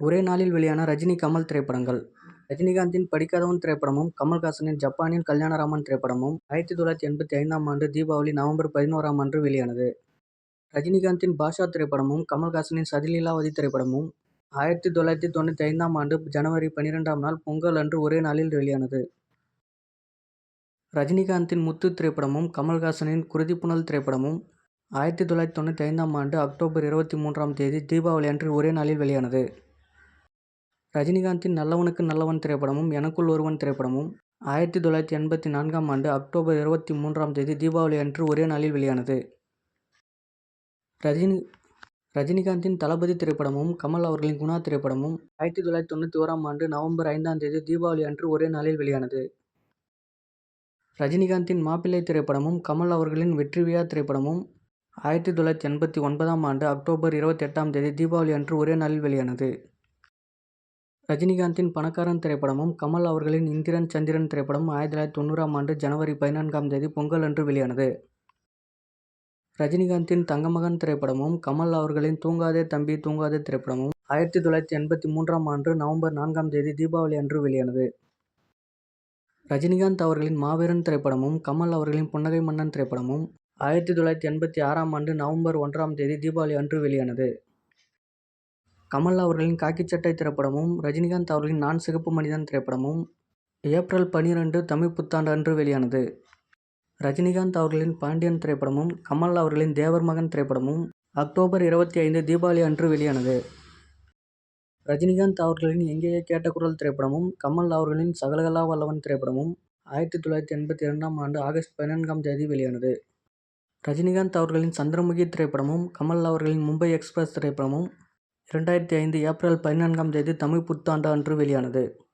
ஒரே நாளில் வெளியான ரஜினி கமல் திரைப்படங்கள் ரஜினிகாந்தின் படிக்காதவன் திரைப்படமும் கமல்ஹாசனின் ஜப்பானின் கல்யாணராமன் திரைப்படமும் ஆயிரத்தி தொள்ளாயிரத்தி எண்பத்தி ஐந்தாம் ஆண்டு தீபாவளி நவம்பர் பதினோராம் அன்று வெளியானது. ரஜினிகாந்தின் பாஷா திரைப்படமும் கமல்ஹாசனின் சதிலீலாவதி திரைப்படமும் ஆயிரத்தி தொள்ளாயிரத்தி தொண்ணூற்றி ஐந்தாம் ஆண்டு ஜனவரி பன்னிரெண்டாம் நாள் பொங்கல் அன்று ஒரே நாளில் வெளியானது. ரஜினிகாந்தின் முத்து திரைப்படமும் கமல்ஹாசனின் குருதிப்புணல் திரைப்படமும் ஆயிரத்தி தொள்ளாயிரத்தி தொண்ணூற்றி ஐந்தாம் ஆண்டு அக்டோபர் இருபத்தி மூன்றாம் தேதி தீபாவளி அன்று ஒரே நாளில் வெளியானது. ரஜினிகாந்தின் நல்லவனுக்கு நல்லவன் திரைப்படமும் எனக்குள் ஒருவன் திரைப்படமும் ஆயிரத்தி தொள்ளாயிரத்தி எண்பத்தி நான்காம் ஆண்டு அக்டோபர் இருபத்தி மூன்றாம் தேதி தீபாவளி அன்று ஒரே நாளில் வெளியானது. ரஜினி ரஜினிகாந்தின் தளபதி திரைப்படமும் கமல் அவர்களின் குணா திரைப்படமும் ஆயிரத்தி தொள்ளாயிரத்தி தொண்ணூற்றி ஓராம் ஆண்டு நவம்பர் ஐந்தாம் தேதி தீபாவளி அன்று ஒரே நாளில் வெளியானது. ரஜினிகாந்தின் மாப்பிள்ளை திரைப்படமும் கமல் அவர்களின் வெற்றிவியா திரைப்படமும் ஆயிரத்தி தொள்ளாயிரத்தி எண்பத்தி ஒன்பதாம் ஆண்டு அக்டோபர் இருபத்தி எட்டாம் தேதி தீபாவளி அன்று ஒரே நாளில் வெளியானது. ரஜினிகாந்தின் பணக்காரன் திரைப்படமும் கமல் அவர்களின் இந்திரன் சந்திரன் திரைப்படமும் ஆயிரத்தி தொள்ளாயிரத்தி தொண்ணூறாம் ஆண்டு ஜனவரி பதினான்காம் தேதி பொங்கல் அன்று வெளியானது. ரஜினிகாந்தின் தங்கமகன் திரைப்படமும் கமல் அவர்களின் தூங்காதே தம்பி தூங்காதே திரைப்படமும் ஆயிரத்தி தொள்ளாயிரத்தி எண்பத்தி மூன்றாம் ஆண்டு நவம்பர் நான்காம் தேதி தீபாவளி அன்று வெளியானது. ரஜினிகாந்த் அவர்களின் மாவீரன் திரைப்படமும் கமல் அவர்களின் புன்னகை மன்னன் திரைப்படமும் ஆயிரத்தி தொள்ளாயிரத்தி எண்பத்தி ஆறாம் ஆண்டு நவம்பர் ஒன்றாம் தேதி தீபாவளி அன்று வெளியானது. கமல் அவர்களின் காக்கிச்சட்டை திரைப்படமும் ரஜினிகாந்த் அவர்களின் நான் சிகப்பு மனிதன் திரைப்படமும் ஏப்ரல் பனிரெண்டு தமிழ் புத்தாண்டு அன்று வெளியானது. ரஜினிகாந்த் அவர்களின் பாண்டியன் திரைப்படமும் கமல் அவர்களின் தேவர் மகன் திரைப்படமும் அக்டோபர் இருபத்தி ஐந்து தீபாவளி அன்று வெளியானது. ரஜினிகாந்த் அவர்களின் எங்கேயே கேட்ட குரல் திரைப்படமும் கமல் அவர்களின் சகலகலா வல்லவன் திரைப்படமும் ஆயிரத்தி தொள்ளாயிரத்தி எண்பத்தி இரண்டாம் ஆண்டு ஆகஸ்ட் பதினான்காம் தேதி வெளியானது. ரஜினிகாந்த் அவர்களின் சந்திரமுகி திரைப்படமும் கமல் அவர்களின் மும்பை எக்ஸ்பிரஸ் திரைப்படமும் இரண்டாயிரத்தி ஐந்து ஏப்ரல் பதினான்காம் தேதி தமிழ் புத்தாண்டு அன்று வெளியானது.